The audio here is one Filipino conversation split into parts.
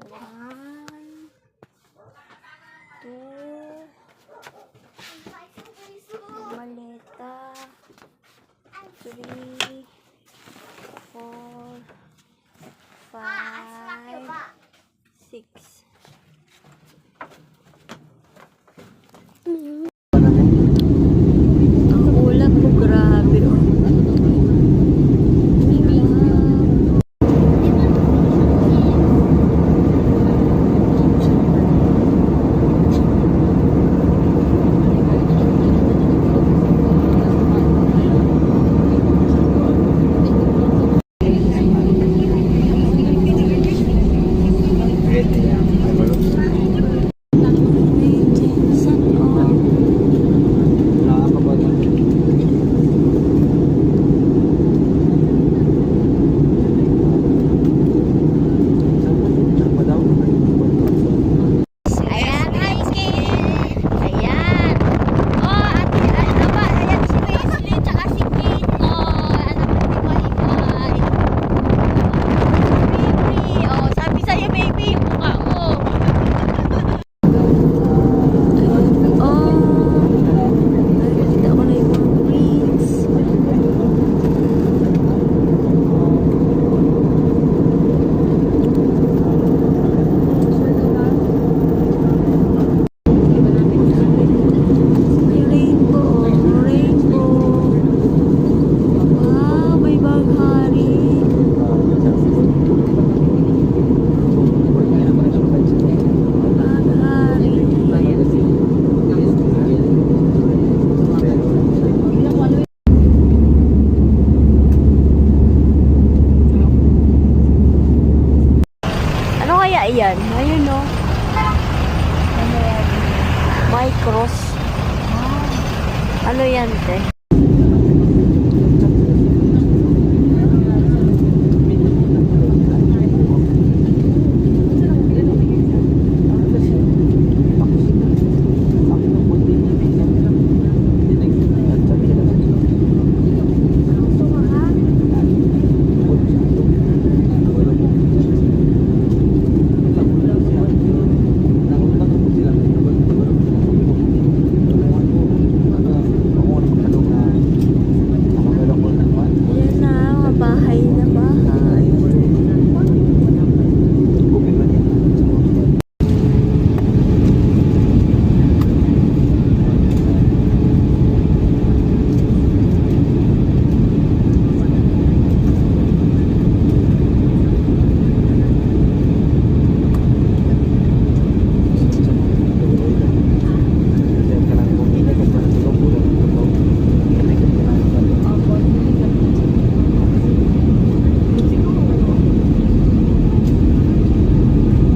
One, two, maleta, three, four, five, six. Ang ulap mo, grabe. Oh. Ulap. Minsan, oh. Ayan, hi, Kate! Ayan! Oh, at, ano ba? Ayan si Wesley, tsaka si Kate. Oh, ano ba, di ba, hibay? Baby! Oh, sabi sa'yo, baby, yung mukha mo. Oh, nakikita ko na yung mga prints. May rainbow, rainbow. Wow, may baghari. Baghari. Ano kaya iyan? Ayun no. May cross. Ano yan, te? Ayan na, mga bahay na bahay.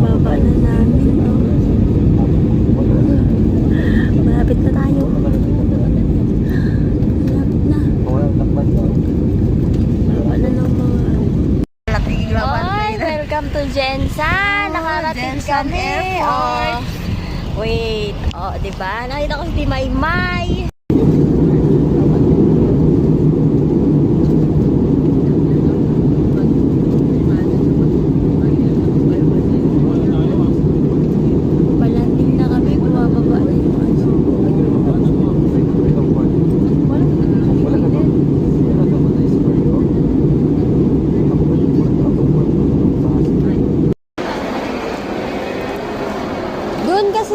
Baba na namin, oh. Malapit na tayo. Malapit na. Baba na ng mga... Oy, welcome to Jensan. Nakarating Jensan kami. Airport. Wait. Oh, 'di ba? Nakita ko si Maymay. Palanding na kami, bumababa na yung ano.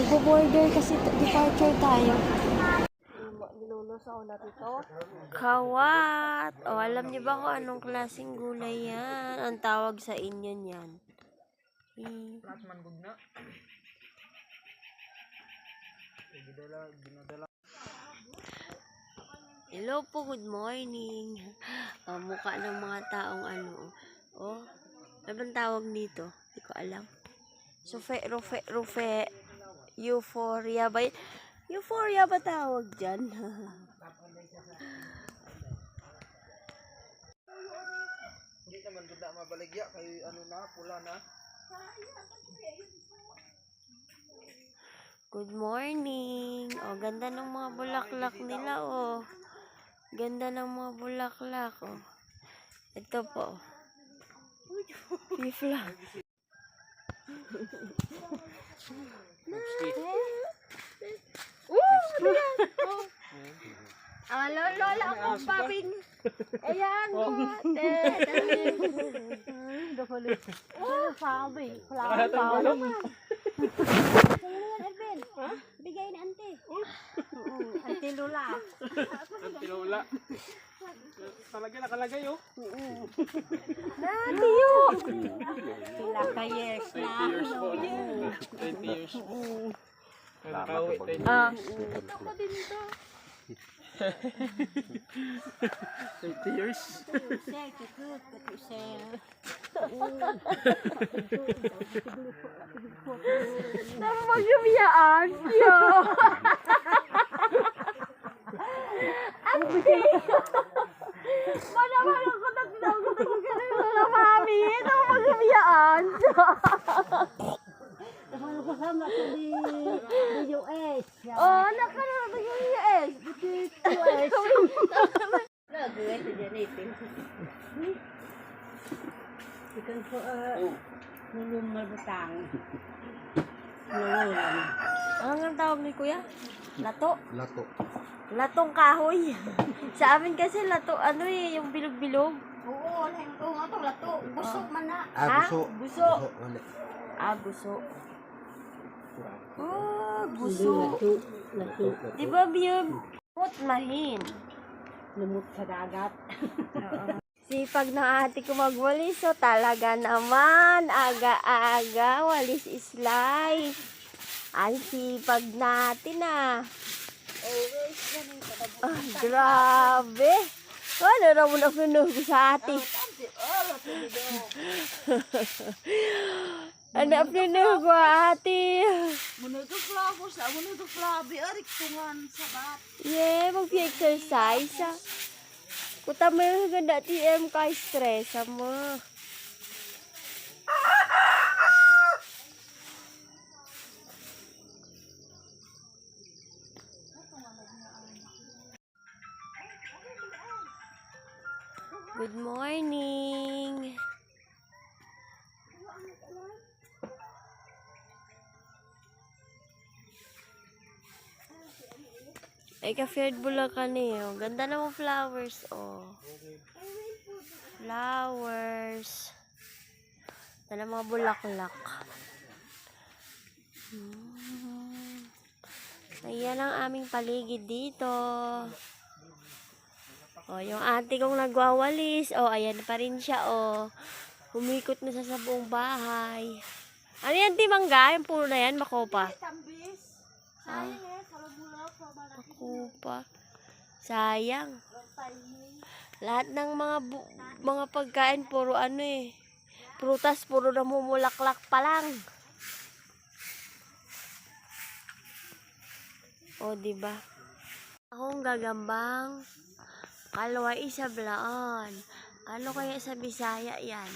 Nagbo-border kasi departure tayo. Nilulusaw na dito. Kawat! O, alam niyo ba kung anong klaseng gulay yan? Ang tawag sa inyo niyan. Hmm. Hello po, good morning. Ah, mukha ng mga taong ano. Oh, ano bang tawag dito? Hindi ko alam. Sufe, rufe, rufe. Euphoria ba? Euphoria ba tawag dyan? Hindi naman ganda mabaligya kay ano na, pula na. Good morning. O, ganda ng mga bulaklak nila, oh. Ganda ng mga bulaklak, oh. Ito po. Pifla. Ah, lo- lola ko, paping. Ayan, ate. Oh, sabi. Flower power. Erben, bigay ni ante. Ante Lola. Ang tinula. Talaga nakalagay oh. Nati yun. Years na. 20 years po. 20 years. Ang nakauwi, 20 Ah, years. ito ko din to. 20 years. Siya, kikut, katu siya. Namagabiyaan siya. Ante. Manaman ako tagdaw ko tagdaw na mami. Namagabiyaan siya. Ano ko sama ko di di US. Oh, nakarating yung US. US. Lagu itu jadi itu. Ikan ko Oh. nulung malbutang. Nulung. Ano ang tawag ni kuya? Lato. Lato. Latong kahoy. Sa amin kasi lato, ano eh, yung bilog-bilog. Oo, lang ko nga to lato. Busog man na. Ha? Buso. Wala. Ah, buso. Oh, buso. Lato, lato. Di ba, Biyog? Put mahin. Lumot sa dagat. Sipag ng ate ko magwalis, so talaga naman, aga-aga, walis is life. Ang sipag natin ah. Ah, grabe. Ano na mo na pinugo sa ate? ang pinugo ate? Muna to flowers, ah, muna to flabi, arik tungan sa bat. Yeah, mag-exercise ah. Kuta mo yung ganda TM ka stress ah, mo. Ay, ka-feared bulakan eh. Oh. Ganda ng flowers, oh. Flowers. Ganda mga bulaklak. Hmm. Ayan ang aming paligid dito. Oh, yung ate kong nagwawalis. Oh, ayan pa rin siya, oh. Humikot na siya sa buong bahay. Ano yan, timangga? Yung puro na yan, makopa. Ah. Sayang eh, kalau bulak Makopa. Sayang. Lahat ng mga mga pagkain puro ano eh. Prutas puro namumulaklak pa lang. O, di ba? Akong gagambang kalwa isa blaan. Ano kaya sa Bisaya yan?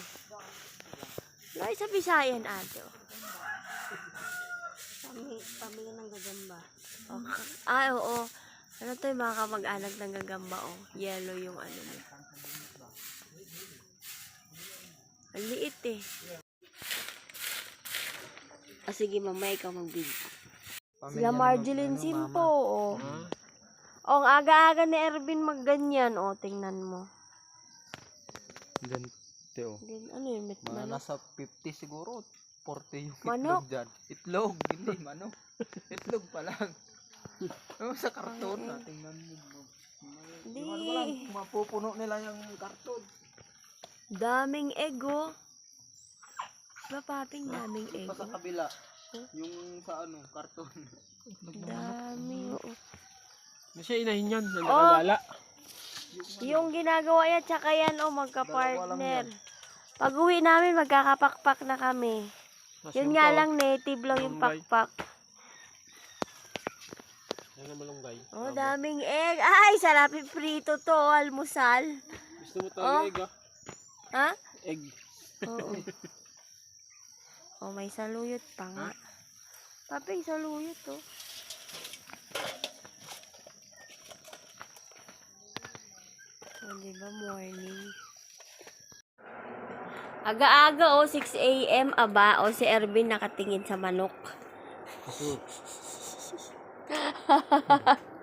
Ano sa Bisaya yan, pamilya ng gagamba. Okay. Ah, oo. Ano to yung mga kamag-anak ng gagamba, oh. Yellow yung ano niya. Ang liit eh. Ah, sige, mamaya ikaw mag-video. Sila Marjeline Simpo, oh. Oh, ang aga-aga ni Ervin magganyan, oh. Tingnan mo. Ganti oh. Din, ano yun, Mga nasa 50 siguro. 40 yung Manok? itlog dyan. Itlog, hindi manok. itlog pa lang. Ano sa karton na tingnan mo. Hindi. Yung ano lang, mapupuno nila yung karton. Daming egg, oh. Diba, paping daming Pa sa kabila. Yung sa ano, karton. Dami, oo. Hindi siya inahin yan. Oh. Yung ginagawa yan, tsaka yan, oh, magka-partner. Pag uwi namin, magkakapakpak na kami. Yun nga lang, native lang yung pakpak. Yan ang malunggay. Oh, daming egg. Ay, sarap yung prito to, almusal. Gusto mo Oh. talaga egg ah? Ha? Egg. Oo. oh, may saluyot pa nga. Papi, saluyot. Oh, di ba morning? Aga-aga o, 6 a.m. aba o si Ervin nakatingin sa manok.